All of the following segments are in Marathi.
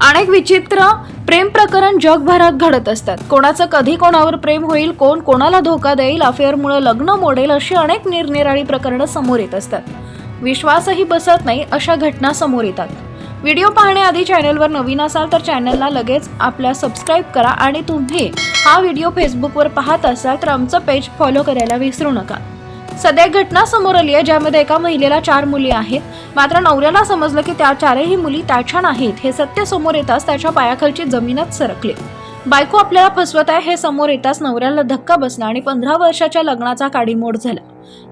अनेक विचित्र प्रेम प्रकरण जगभरात घडत असतात. कोणाचं कधी कोणावर प्रेम होईल कोण कोणाला धोका देईल अफेअरमुळे लग्न मोडेल अशी अनेक निरनिराळी प्रकरणं समोर येत असतात. विश्वासही बसत नाही अशा घटना समोर येतात. व्हिडिओ पाहण्याआधी चॅनलवर नवीन असाल तर चॅनलला लगेच आपल्या सबस्क्राईब करा आणि तुम्ही हा व्हिडिओ फेसबुकवर पाहत असाल तर आमचं पेज फॉलो करायला विसरू नका. सध्या एक घटना समोर आली आहे ज्यामध्ये एका महिलेला चार मुली आहेत. मात्र नवऱ्याला समजलं की त्या चारही मुली त्याच्या नाहीत हे सत्य समोर येताच त्याच्या पायाखालची जमीनच सरकली. बायको आपल्याला फसवत आहे हे समोर येताच नवऱ्याला धक्का बसला आणि पंधरा वर्षाच्या लग्नाचा काडीमोड झाला.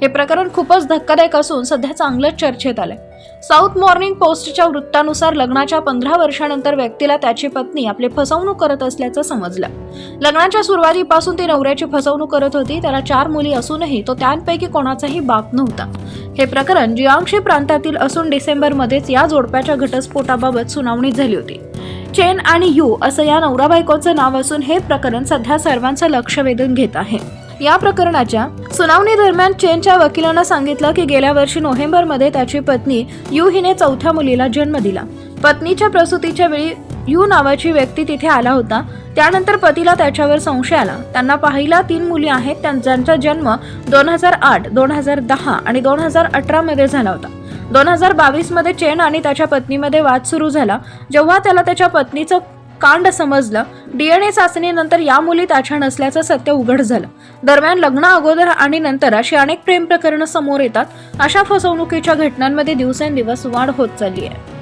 हे प्रकरण खूपच धक्कादायक असून सध्या चांगलंच चर्चेत आलंय. साऊथ मॉर्निंग पोस्टच्या वृत्तानुसार लग्नाच्या पंधरा वर्षानंतर व्यक्तीला त्याची पत्नी आपली फसवणूक करत असल्याचं समजलं. लग्नाच्या सुरुवातीपासून ती नवऱ्याची फसवणूक करत होती त्याला चार मुली असूनही तो त्यांपैकी कोणाचाही बाप नव्हता. हे प्रकरण जिआंगशी प्रांतातील असून डिसेंबरमध्येच या जोडप्याच्या घटस्फोटाबाबत सुनावणी झाली होती. चेन आणि यू असं या नवरा बायकोचं नाव असून हे प्रकरण सध्या सर्वांचं लक्ष वेधून घेत आहे. या प्रकरणाच्या सुनावणी दरम्यान चेनच्या वकिलानं सांगितलं की गेल्या वर्षी नोव्हेंबरमध्ये त्याची पत्नी यू हिने चौथ्या मुलीला जन्म दिला. पत्नीच्या प्रसूतीच्या वेळी यू नावाची व्यक्ती तिथे आला होता. त्यानंतर पतीला त्याच्यावर संशय आला. त्यांना पाहिला तीन मुली आहेत त्यां- ज्यांचा जन्म दोन हजार आठ दोन हजार दहा आणि दोन हजार अठरामध्ये झाला होता. दोन हजार बावीसमध्ये चेन आणि त्याच्या पत्नीमध्ये वाद सुरू झाला. जेव्हा त्याला त्याच्या पत्नीचं कांड समजलं डीएनए चाचणीनंतर या मुलीत आछा नसल्याचं सत्य उघड झालं. दरम्यान लग्न अगोदर आणि नंतर अशी अनेक प्रेम प्रकरणं समोर येतात अशा फसवणुकीच्या घटनांमध्ये दिवसेंदिवस वाढ होत चालली आहे.